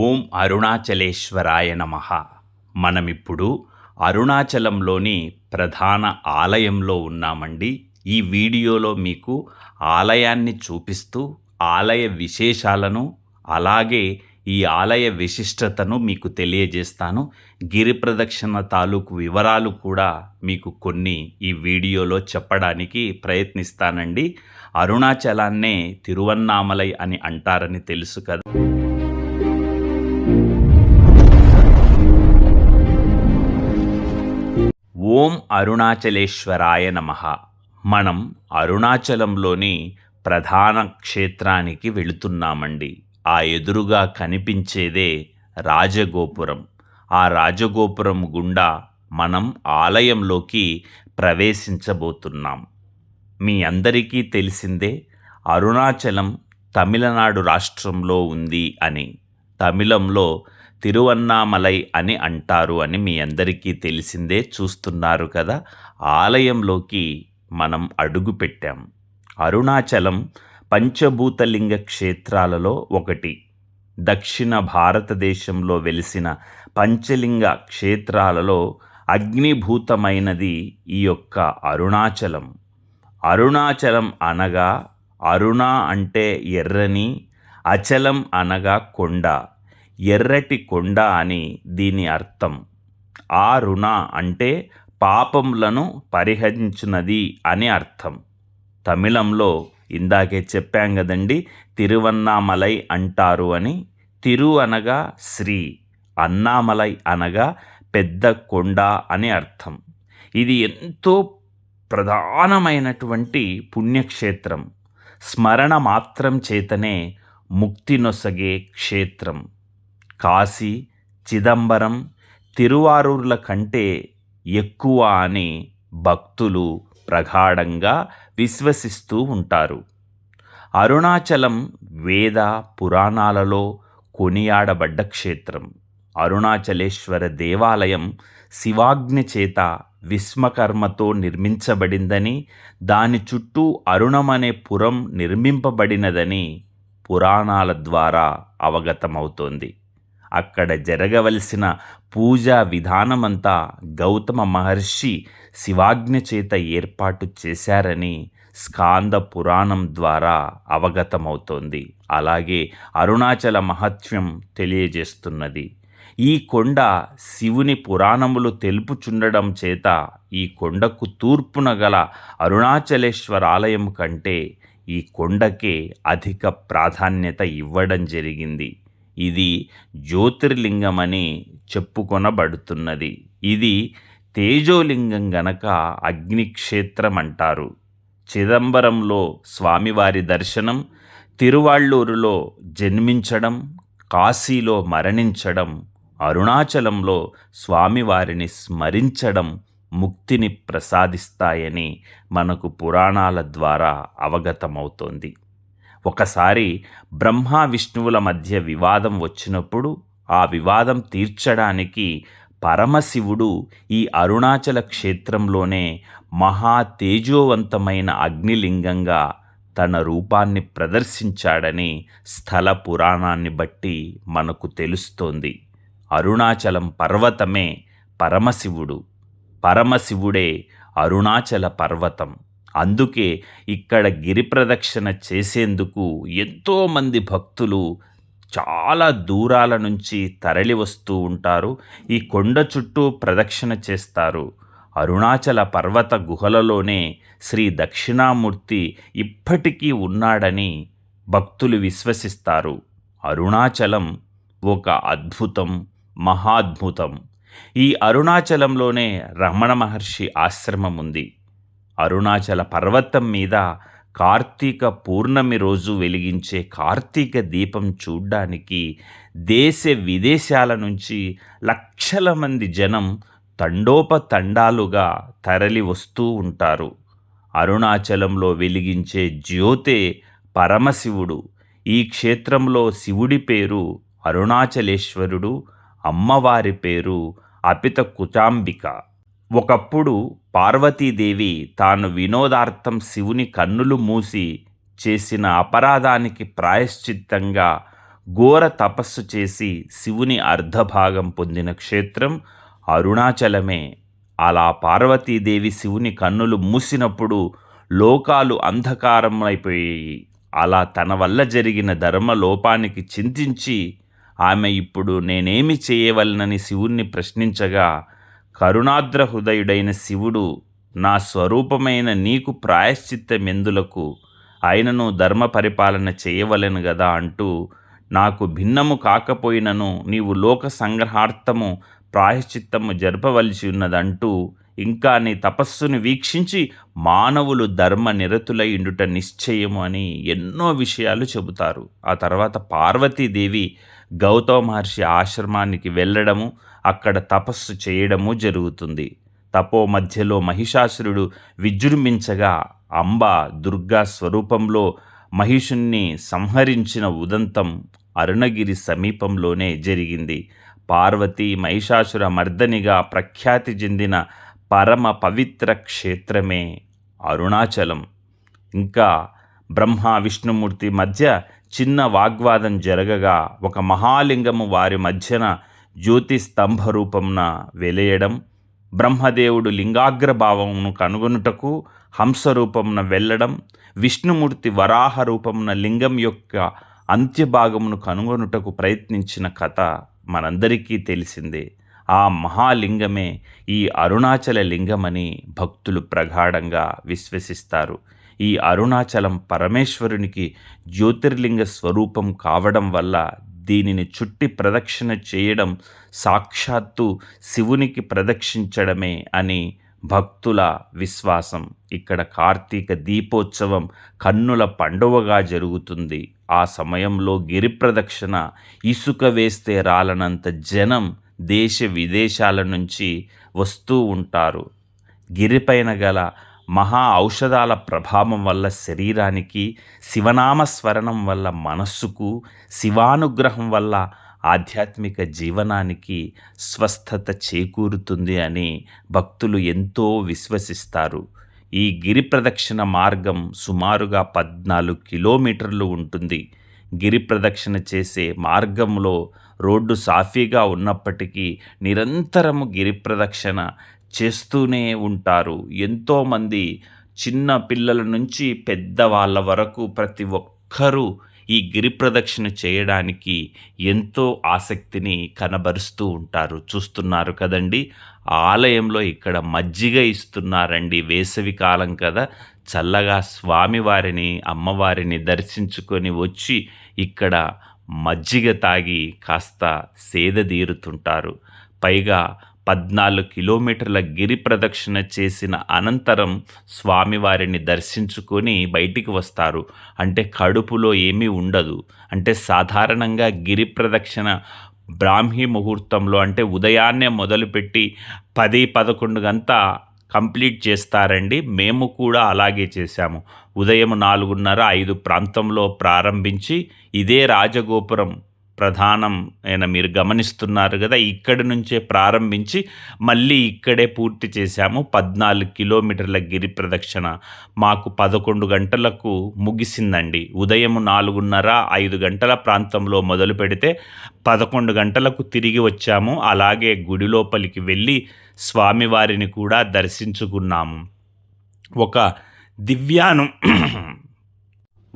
ఓం అరుణాచలేశ్వరాయ నమ. మనమిప్పుడు అరుణాచలంలోని ప్రధాన ఆలయంలో ఉన్నామండి. ఈ వీడియోలో మీకు ఆలయాన్ని చూపిస్తూ ఆలయ విశేషాలను అలాగే ఈ ఆలయ విశిష్టతను మీకు తెలియజేస్తాను. గిరి ప్రదక్షిణ తాలూకు వివరాలు కూడా మీకు కొన్ని ఈ వీడియోలో చెప్పడానికి ప్రయత్నిస్తానండి. అరుణాచలాన్నే తిరువన్నామలై అని అంటారని తెలుసు కదా. ఓం అరుణాచలేశ్వరాయ నమ. మనం అరుణాచలంలోని ప్రధాన క్షేత్రానికి వెళుతున్నామండి. ఆ ఎదురుగా కనిపించేదే రాజగోపురం. ఆ రాజగోపురం గుండా మనం ఆలయంలోకి ప్రవేశించబోతున్నాం. మీ అందరికీ తెలిసిందే అరుణాచలం తమిళనాడు రాష్ట్రంలో ఉంది అని. తమిళంలో తిరువన్నామలై అని అంటారు అని మీ అందరికీ తెలిసిందే చూస్తున్నారు కదా. ఆలయంలోకి మనం అడుగు పెట్టాం. అరుణాచలం పంచభూతలింగ క్షేత్రాలలో ఒకటి. దక్షిణ భారతదేశంలో వెలిసిన పంచలింగ క్షేత్రాలలో అగ్నిభూతమైనది ఈ యొక్క అరుణాచలం. అరుణాచలం అనగా అరుణ అంటే ఎర్రని అచలం అనగా కొండ. ఎర్రటి కొండ అని దీని అర్థం. ఆ రుణ అంటే పాపములను పరిహరించినది అని అర్థం. తమిళంలో ఇందాకే చెప్పాం కదండి తిరువన్నామలై అంటారు అని. తిరు అనగా శ్రీ అన్నామలై అనగా పెద్ద కొండ అని అర్థం. ఇది ఎంతో ప్రధానమైనటువంటి పుణ్యక్షేత్రం. స్మరణ మాత్రం చేతనే ముక్తి నొసగే క్షేత్రం. కాశీ చిదంబరం తిరువారూర్ల కంటే ఎక్కువ అని భక్తులు ప్రగాఢంగా విశ్వసిస్తూ ఉంటారు. అరుణాచలం వేద పురాణాలలో కొనియాడబడ్డ క్షేత్రం. అరుణాచలేశ్వర దేవాలయం శివాజ్ఞ చేత విశ్వకర్మతో నిర్మించబడిందని దాని చుట్టూ అరుణమనే పురం నిర్మింపబడినదని పురాణాల ద్వారా అవగతమవుతోంది. అక్కడ జరగవలసిన పూజా విధానమంతా గౌతమ మహర్షి శివాజ్ఞ చేత ఏర్పాటు చేశారని స్కాంద పురాణం ద్వారా అవగతమవుతోంది. అలాగే అరుణాచల మహత్యం తెలియజేస్తున్నది. ఈ కొండ శివుని పురాణములు తెలుపుచుండడం చేత ఈ కొండకు తూర్పున గల అరుణాచలేశ్వర ఆలయం కంటే ఈ కొండకే అధిక ప్రాధాన్యత ఇవ్వడం జరిగింది. ఇది జ్యోతిర్లింగమని చెప్పుకొనబడుతున్నది. ఇది తేజోలింగం గనక అగ్నిక్షేత్రం అంటారు చిదంబరంలో స్వామివారి దర్శనం తిరువాళ్ళూరులో జన్మించడం కాశీలో మరణించడం అరుణాచలంలో స్వామివారిని స్మరించడం ముక్తిని ప్రసాదిస్తాయని మనకు పురాణాల ద్వారా అవగతమవుతోంది. ఒకసారి బ్రహ్మ విష్ణువుల మధ్య వివాదం వచ్చినప్పుడు ఆ వివాదం తీర్చడానికి పరమశివుడు ఈ అరుణాచల క్షేత్రంలోనే మహా తేజోవంతమైన అగ్నిలింగంగా తన రూపాన్ని ప్రదర్శించాడని స్థల పురాణాన్ని బట్టి మనకు తెలుస్తోంది. అరుణాచలం పర్వతమే పరమశివుడు. పరమశివుడే అరుణాచల పర్వతం. అందుకే ఇక్కడ గిరి ప్రదక్షిణ చేసేందుకు ఎంతోమంది భక్తులు చాలా దూరాల నుంచి తరలి వస్తూ ఉంటారు. ఈ కొండ చుట్టూ ప్రదక్షిణ చేస్తారు. అరుణాచల పర్వత గుహలలోనే శ్రీ దక్షిణామూర్తి ఇప్పటికీ ఉన్నాడని భక్తులు విశ్వసిస్తారు. అరుణాచలం ఒక అద్భుతం మహాద్భుతం. ఈ అరుణాచలంలోనే రమణ మహర్షి ఆశ్రమం ఉంది. అరుణాచల పర్వతం మీద కార్తీక పూర్ణమి రోజు వెలిగించే కార్తీక దీపం చూడ్డానికి దేశ విదేశాల నుంచి లక్షల మంది జనం తండోపతండాలుగా తరలి వస్తూ ఉంటారు. అరుణాచలంలో వెలిగించే జ్యోతే పరమశివుడు. ఈ క్షేత్రంలో శివుడి పేరు అరుణాచలేశ్వరుడు అమ్మవారి పేరు అపిత కుతాంబిక ఒకప్పుడు పార్వతీదేవి తాను వినోదార్థం శివుని కన్నులు మూసి చేసిన అపరాధానికి ప్రాయశ్చిత్తంగా ఘోర తపస్సు చేసి శివుని అర్ధభాగం పొందిన క్షేత్రం అరుణాచలమే. అలా పార్వతీదేవి శివుని కన్నులు మూసినప్పుడు లోకాలు అంధకారం అలా తన వల్ల జరిగిన ధర్మ లోపానికి చింతించి ఆమె ఇప్పుడు నేనేమి చేయవలనని శివుణ్ణి ప్రశ్నించగా కరుణాద్ర హృదయుడైన శివుడు నా స్వరూపమైన నీకు ప్రాయశ్చిత్తమెందులకు ఆయనను ధర్మ పరిపాలన చేయవలెను గదా అంటూ నాకు భిన్నము కాకపోయినను నీవు లోక సంగ్రహార్థము ప్రాయశ్చిత్తము జరపవలసి ఉన్నదంటూ ఇంకా నీ తపస్సును వీక్షించి మానవులు ధర్మ నిరతులైండుట నిశ్చయము అని ఎన్నో విషయాలు చెబుతారు. ఆ తర్వాత పార్వతీదేవి గౌతమ మహర్షి ఆశ్రమానికి వెళ్ళడము అక్కడ తపస్సు చేయడము జరుగుతుంది. తపో మధ్యలో మహిషాసురుడు విజృంభించగా అంబ దుర్గా స్వరూపంలో మహిషుణ్ణి సంహరించిన ఉదంతం అరుణగిరి సమీపంలోనే జరిగింది. పార్వతి మహిషాసుర మర్దనిగా ప్రఖ్యాతి చెందిన పరమ పవిత్ర క్షేత్రమే అరుణాచలం. ఇంకా బ్రహ్మ విష్ణుమూర్తి మధ్య చిన్న వాగ్వాదం జరగగా ఒక మహాలింగము వారి మధ్యన జ్యోతి స్తంభ రూపంన వెలయడం బ్రహ్మదేవుడు లింగాగ్రభావమును కనుగొనుటకు హంసరూపంన వెళ్ళడం విష్ణుమూర్తి వరాహ రూపమున లింగం యొక్క అంత్యభాగమును కనుగొనుటకు ప్రయత్నించిన కథ మనందరికీ తెలిసిందే. ఆ మహాలింగమే ఈ అరుణాచల లింగమని భక్తులు ప్రగాఢంగా విశ్వసిస్తారు. ఈ అరుణాచలం పరమేశ్వరునికి జ్యోతిర్లింగ స్వరూపం కావడం వల్ల దీనిని చుట్టి ప్రదక్షిణ చేయడం సాక్షాత్తు శివునికి ప్రదక్షించడమే అని భక్తుల విశ్వాసం. ఇక్కడ కార్తీక దీపోత్సవం కన్నుల పండువగా జరుగుతుంది. ఆ సమయంలో గిరి ప్రదక్షిణ ఇసుక వేస్తే రాలనంత జనం దేశ విదేశాల నుంచి వస్తూ ఉంటారు. గిరిపైన గల మహా ఔషధాల ప్రభావం వల్ల శరీరానికి శివనామస్మరణం వల్ల మనస్సుకు శివానుగ్రహం వల్ల ఆధ్యాత్మిక జీవనానికి స్వస్థత చేకూరుతుంది అని భక్తులు ఎంతో విశ్వసిస్తారు. ఈ గిరి ప్రదక్షిణ మార్గం సుమారుగా పద్నాలుగు కిలోమీటర్లు ఉంటుంది. గిరి ప్రదక్షిణ చేసే మార్గంలో రోడ్డు సాఫీగా ఉన్నప్పటికీ నిరంతరము గిరి ప్రదక్షిణ చేస్తూనే ఉంటారు. ఎంతోమంది చిన్న పిల్లల నుంచి పెద్దవాళ్ళ వరకు ప్రతి ఒక్కరూ ఈ గిరి ప్రదక్షిణ చేయడానికి ఎంతో ఆసక్తిని కనబరుస్తూ ఉంటారు. చూస్తున్నారు కదండి? ఆలయంలో ఇక్కడ మజ్జిగ ఇస్తున్నారండి. వేసవి కాలం కదా. చల్లగా స్వామివారిని అమ్మవారిని దర్శించుకొని వచ్చి ఇక్కడ మజ్జిగ తాగి కాస్త సేదదీరుతుంటారు పైగా పద్నాలుగు కిలోమీటర్ల గిరి ప్రదక్షిణ చేసిన అనంతరం స్వామివారిని దర్శించుకొని బయటికి వస్తారు. అంటే కడుపులో ఏమీ ఉండదు. అంటే సాధారణంగా గిరి ప్రదక్షిణ బ్రాహ్మీ ముహూర్తంలో అంటే ఉదయాన్నే మొదలుపెట్టి పది పదకొండు గంట కంప్లీట్ చేస్తారండి. మేము కూడా అలాగే చేశాము. ఉదయం నాలుగున్నర ఐదు ప్రాంతంలో ప్రారంభించి ఇదే రాజగోపురం ప్రధానం అయిన మీరు గమనిస్తున్నారు కదా ఇక్కడి నుంచే ప్రారంభించి మళ్ళీ ఇక్కడే పూర్తి చేశాము. పద్నాలుగు కిలోమీటర్ల గిరి ప్రదక్షిణ మాకు పదకొండు గంటలకు ముగిసిందండి. ఉదయం నాలుగున్నర ఐదు గంటల ప్రాంతంలో మొదలు పెడితే పదకొండు గంటలకు తిరిగి వచ్చాము. అలాగే గుడి లోపలికి వెళ్ళి స్వామివారిని కూడా దర్శించుకున్నాము. ఒక దివ్యాను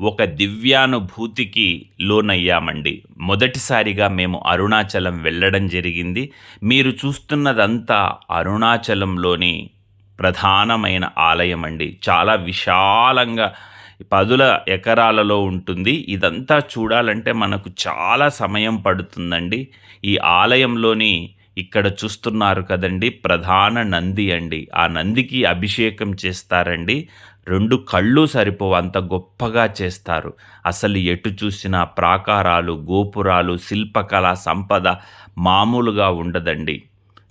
ఒక దివ్యానుభూతికి లోనయ్యామండి. మొదటిసారిగా మేము అరుణాచలం వెళ్ళడం జరిగింది. మీరు చూస్తున్నదంతా అరుణాచలంలోని ప్రధానమైన ఆలయం అండి చాలా విశాలంగా పదుల ఎకరాలలో ఉంటుంది. ఇదంతా చూడాలంటే మనకు చాలా సమయం పడుతుందండి. ఈ ఆలయంలోని ఇక్కడ చూస్తున్నారు కదండి ప్రధాన నంది అండి. ఆ నందికి అభిషేకం చేస్తారండి. రెండు కళ్ళు సరిపోవు అంత గొప్పగా చేస్తారు. అసలు ఎటు చూసిన ప్రాకారాలు గోపురాలు శిల్పకళ సంపద మామూలుగా ఉండదండి.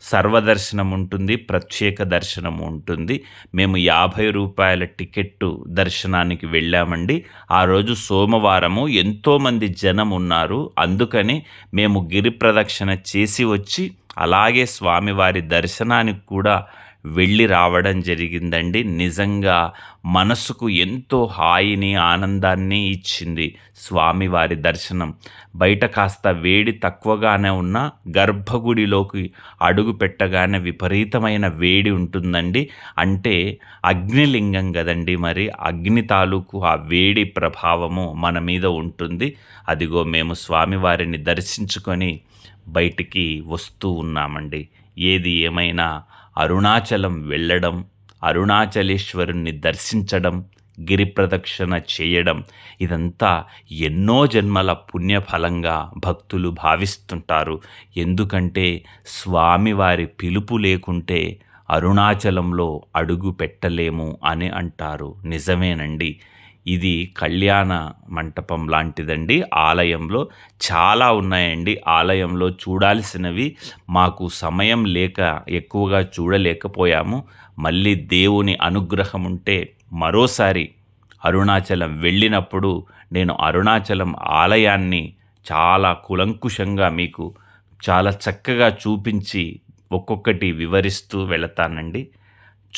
సర్వదర్శనం ఉంటుంది ప్రత్యేక దర్శనం ఉంటుంది. మేము యాభై రూపాయల టికెట్టు దర్శనానికి వెళ్ళామండి. ఆ రోజు సోమవారము ఎంతోమంది జనం ఉన్నారు. అందుకని మేము గిరి ప్రదక్షిణ చేసి వచ్చి అలాగే స్వామివారి దర్శనానికి కూడా వెళ్ళి రావడం జరిగిందండి. నిజంగా మనసుకు ఎంతో హాయిని ఆనందాన్ని ఇచ్చింది స్వామివారి దర్శనం. బయట కాస్త వేడి తక్కువగానే ఉన్న గర్భగుడిలోకి అడుగు పెట్టగానే విపరీతమైన వేడి ఉంటుందండి. అంటే అగ్నిలింగం కదండి మరి. అగ్ని తాలూకు ఆ వేడి ప్రభావము మన మీద ఉంటుంది. అదిగో మేము స్వామివారిని దర్శించుకొని బయటికి వస్తూ ఉన్నామండి. ఏది ఏమైనా అరుణాచలం వెళ్ళడం అరుణాచలేశ్వరుణ్ణి దర్శించడం గిరి ప్రదక్షిణ చేయడం ఇదంతా ఎన్నో జన్మల పుణ్యఫలంగా భక్తులు భావిస్తుంటారు. ఎందుకంటే స్వామివారి పిలుపు లేకుంటే అరుణాచలంలో అడుగు పెట్టలేము అని అంటారు. నిజమేనండి. ఇది కళ్యాణ మంటపం లాంటిదండి. ఆలయంలో చాలా ఉన్నాయండి. ఆలయంలో చూడాల్సినవి మాకు సమయం లేక ఎక్కువగా చూడలేకపోయాము. మళ్ళీ దేవుని అనుగ్రహం ఉంటే మరోసారి అరుణాచలం వెళ్ళినప్పుడు నేను అరుణాచలం ఆలయాన్ని చాలా కులంకుషంగా మీకు చాలా చక్కగా చూపించి ఒక్కొక్కటి వివరిస్తూ వెళతానండి.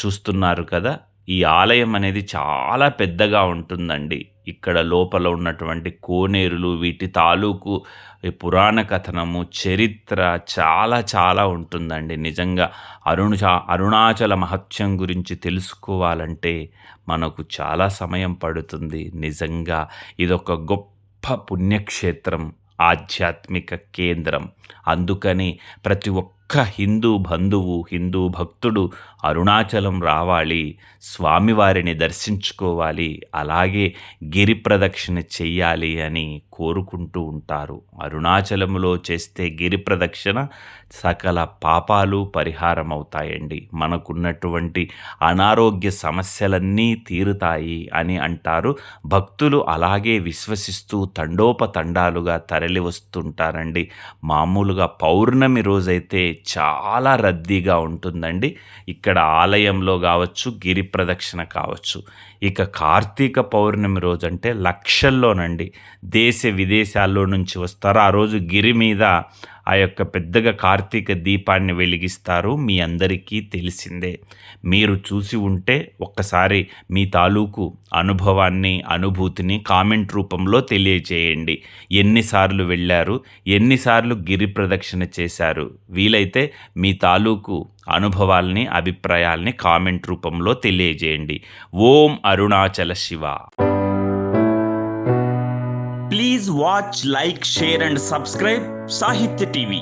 చూస్తున్నారు కదా? ఈ ఆలయం అనేది చాలా పెద్దగా ఉంటుందండి. ఇక్కడ లోపల ఉన్నటువంటి కోనేరులు వీటి తాలూకు పురాణ కథనము చరిత్ర చాలా చాలా ఉంటుందండి. నిజంగా అరుణ అరుణాచల మహత్యం గురించి తెలుసుకోవాలంటే మనకు చాలా సమయం పడుతుంది. నిజంగా ఇదొక గొప్ప పుణ్యక్షేత్రం ఆధ్యాత్మిక కేంద్రం. అందుకని ప్రతి ఒక్క హిందూ బంధువు హిందూ భక్తుడు అరుణాచలం రావాలి స్వామివారిని దర్శించుకోవాలి అలాగే గిరి ప్రదక్షిణ చెయ్యాలి అని కోరుకుంటూ ఉంటారు. అరుణాచలంలో చేస్తే గిరి ప్రదక్షిణ సకల పాపాలు పరిహారం అవుతాయండి మనకున్నటువంటి అనారోగ్య సమస్యలన్నీ తీరుతాయి అని అంటారు. భక్తులు అలాగే విశ్వసిస్తూ తండోపతండాలుగా తరలి వస్తుంటారండి మామూలుగా పౌర్ణమి రోజైతే చాలా రద్దీగా ఉంటుందండి. ఇక్కడ ఇక్కడ ఆలయంలో కావచ్చు గిరి ప్రదక్షిణ కావచ్చు. ఇక కార్తీక పౌర్ణమి రోజు అంటే లక్షల్లోనండి. దేశ విదేశాల్లో నుంచి వస్తారు. ఆ రోజు గిరి మీద ఆ యొక్క పెద్దగా కార్తీక దీపాన్ని వెలిగిస్తారు. మీ అందరికీ తెలిసిందే. మీరు చూసి ఉంటే ఒక్కసారి మీ తాలూకు అనుభవాన్ని అనుభూతిని కామెంట్ రూపంలో తెలియచేయండి ఎన్నిసార్లు వెళ్ళారు ఎన్నిసార్లు గిరి ప్రదక్షిణ చేశారు. వీలైతే మీ తాలూకు అనుభవాల్ని అభిప్రాయాల్ని కామెంట్ రూపంలో తెలియజేయండి. Om Arunachala Shiva. Watch like share and subscribe Sahitya TV